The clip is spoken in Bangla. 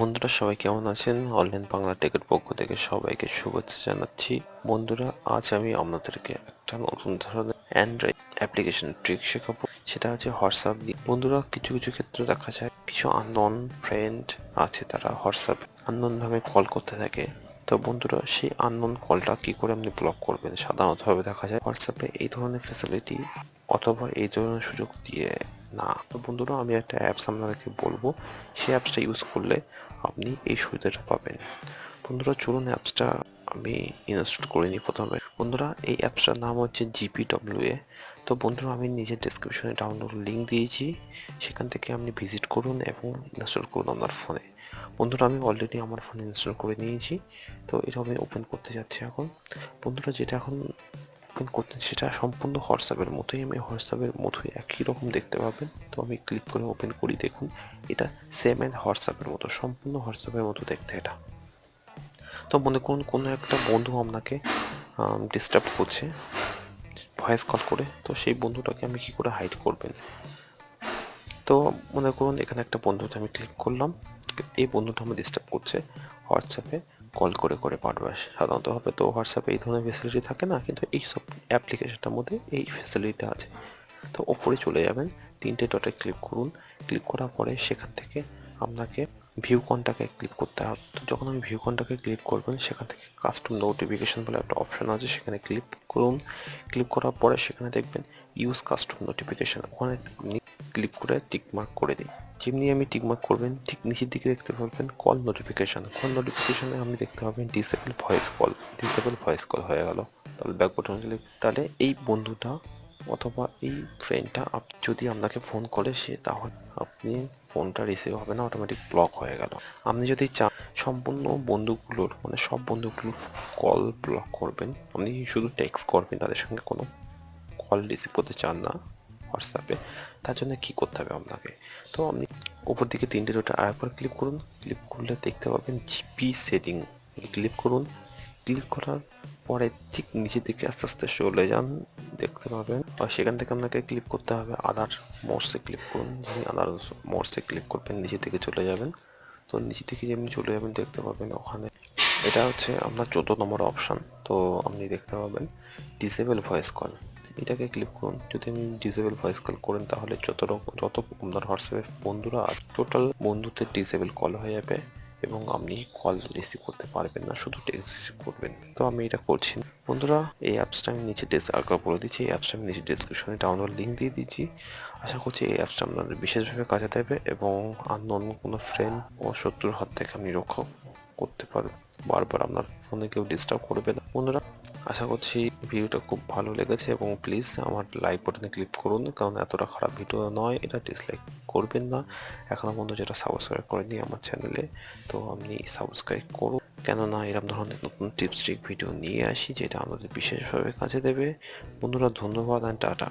বন্ধুরা, সবাই কেমন আছেন? অনলাইন বাংলা টেকের পক্ষ থেকে সবাইকে শুভেচ্ছা জানাচ্ছি। বন্ধুরা, আজ আমি আপনাদেরকে একটা নতুন ধরনের অ্যান্ড্রয়েড অ্যাপ্লিকেশন ট্রিক শেখাবো। সেটা হচ্ছে হোয়াটসঅ্যাপ দিয়ে। বন্ধুরা, কিছু কিছু ক্ষেত্রে দেখা যায় কিছু আননোন ফ্রেন্ড আছে তারা হোয়াটসঅ্যাপ আননোন ভাবে কল করতে থাকে। তো বন্ধুরা, সেই আননোন কলটা কি করে আপনি ব্লক করবেন? সাধারণতভাবে দেখা যায় হোয়াটসঅ্যাপে এই ধরনের ফেসিলিটি অথবা এই ধরনের সুযোগ দিয়ে না, তো বন্ধুরা আমি একটা অ্যাপস আপনাদেরকে বলব। সেই অ্যাপসটা ইউজ করলে আপনি এই সুবিধাটা পাবেন। বন্ধুরা, চলুন অ্যাপসটা আমি ইনস্টল করে নিই প্রথমে। বন্ধুরা, এই অ্যাপসটার নাম হচ্ছে জিপিডব্লিউ এ তো বন্ধুরা, আমি নিজের ডেসক্রিপশনে ডাউনলোড লিঙ্ক দিয়েছি। সেখান থেকে আপনি ভিজিট করুন এবং ইনস্টল করুন আপনার ফোনে বন্ধুরা, আমি অলরেডি আমার ফোনে ইনস্টল করে নিয়েছি। তো এটা আমি ওপেন করতে যাচ্ছি এখন। বন্ধুরা, যেটা এখন ওপেন করতে, সেটা সম্পূর্ণ হোয়াটসঅ্যাপের মতোই আমি হোয়াটসঅ্যাপের মতোই একই রকম দেখতে পাবেন। তো আমি ক্লিক করে ওপেন করি, দেখুন, এটা সেম অ্যান্ড হোয়াটসঅ্যাপের মতো, সম্পূর্ণ হোয়াটসঅ্যাপের মতো দেখতে এটা। তো মনে করুন, কোনো একটা বন্ধু আপনাকে ডিস্টার্ব করছে ভয়েস কল করে, তো সেই বন্ধুটাকে আমি কি করে হাইড করবেন? তো মনে করুন, এখানে একটা বন্ধুতে আমি ক্লিক করলাম, এই বন্ধুটা আমার ডিস্টার্ব করছে হোয়াটসঅ্যাপে কল করে করে বারবার সাধারণত হবে তো হোয়াটসঅ্যাপে এই ধরনের ফেসিলিটি থাকে না, কিন্তু এই সব অ্যাপ্লিকেশনটার মধ্যে এই ফেসিলিটিটা আছে। তো ওপরে চলে যাবেন, তিনটে ডটে ক্লিক করুন। ক্লিক করার পরে সেখান থেকে আপনাকে ভিউ কনটাকে ক্লিক করতে হবে। তো যখন আমি ভিউ কনটাকে ক্লিক করবেন, সেখান থেকে কাস্টম নোটিফিকেশন বলে একটা অপশন আছে, সেখানে ক্লিক করুন। ক্লিক করার পরে সেখানে দেখবেন ইউজ কাস্টম নোটিফিকেশন ওখানে ক্লিক করে টিকমার্ক করে দিন। যেমনি আমি টিকমার্ক করবেন, ঠিক নিচের দিকে দেখতে পাবেন কল নোটিফিকেশন কল নোটিফিকেশনে আপনি দেখতে পাবেন disable voice call disable voice call হয়ে গেল। তাহলে ব্যাক বাটন ক্লিক তাহলে এই বন্ধুটা অথবা এই ফ্রেন্ডটা আপ যদি আপনাকে ফোন করে সে তাহলে আপনি ফোনটা রিসিভ হবে না অটোমেটিক ব্লক হয়ে গেল। আপনি যদি চান সম্পূর্ণ বন্ধুগুলোর মানে সব বন্ধুগুলোর কল ব্লক করবেন, আপনি শুধু টেক্সট করবেন, তাদের সঙ্গে কোনো কল রিসিভ করতে চান না। হোয়াটসঅ্যাপে তার জন্য কী করতে হবে আপনাকে? তো আপনি উপর দিকে তিনটে দুটো আরেকবার ক্লিক করুন। ক্লিক করলে দেখতে পাবেন জিপি সেটিং ক্লিক করুন। ক্লিক করার পরে ঠিক নিচের দিকে আস্তে আস্তে চলে যান। দেখতে পাবেন। আর সেখান থেকে আপনাকে ক্লিক করতে হবে আদার মোর্সে ক্লিক করুন। আদার মোর্সে ক্লিক করবেন, নিচের দিকে চলে যাবেন। তো নিচে থেকে যেমনি চলে যাবেন, দেখতে পাবেন ওখানে। এটা হচ্ছে আপনার চোদ্দ নম্বর অপশান তো আপনি দেখতে পাবেন ডিসেবল ভয়েস কল এটাকে ক্লিক করুন। যদি আপনি ডিসেবল ভয়েস কল করেন, তাহলে যত রকম যত আপনার হোয়াটসঅ্যাপের বন্ধুরা টোটাল বন্ধুদের ডিসেবল কল হয়ে যাবে এবং আপনি কল রিসিভ করতে পারবেন না, শুধু টেক্সট রিসিভ করবেন। তো আমি এটা করছি। বন্ধুরা, এই অ্যাপসটা আমি নিচে ডেস আগে বলে দিচ্ছি। এই অ্যাপসটা আমি নিচে ডেসক্রিপশনে ডাউনলোড লিঙ্ক দিয়ে দিচ্ছি। আশা করছি এই অ্যাপসটা আপনাদের বিশেষভাবে কাজে দেবে এবং অন্য কোনো ফ্রেন্ড ও শত্রুর হাত থেকে আপনি রক্ষা করতে পারবেন। বারবার আপনার ফোনে কেউ ডিস্টার্ব করবে না। বন্ধুরা আশা করছি ভিডিওটা খুব ভালো লেগেছে এবং প্লিজ আমার লাইক বাটনে ক্লিক করুন, কারণ এতটা খারাপ ভিডিও নয়, এটা ডিসলাইক করবেন না। এখনও পর্যন্ত যেটা সাবস্ক্রাইব করেনি আমার চ্যানেলে তো আপনি সাবস্ক্রাইব করুন। কেননা এরকম ধরনের নতুন টিপস ট্রিক ভিডিও নিয়ে আসি, যেটা আমাদের বিশেষভাবে কাজে দেবে। বন্ধুরা, ধন্যবাদ অ্যান্ড টাটা।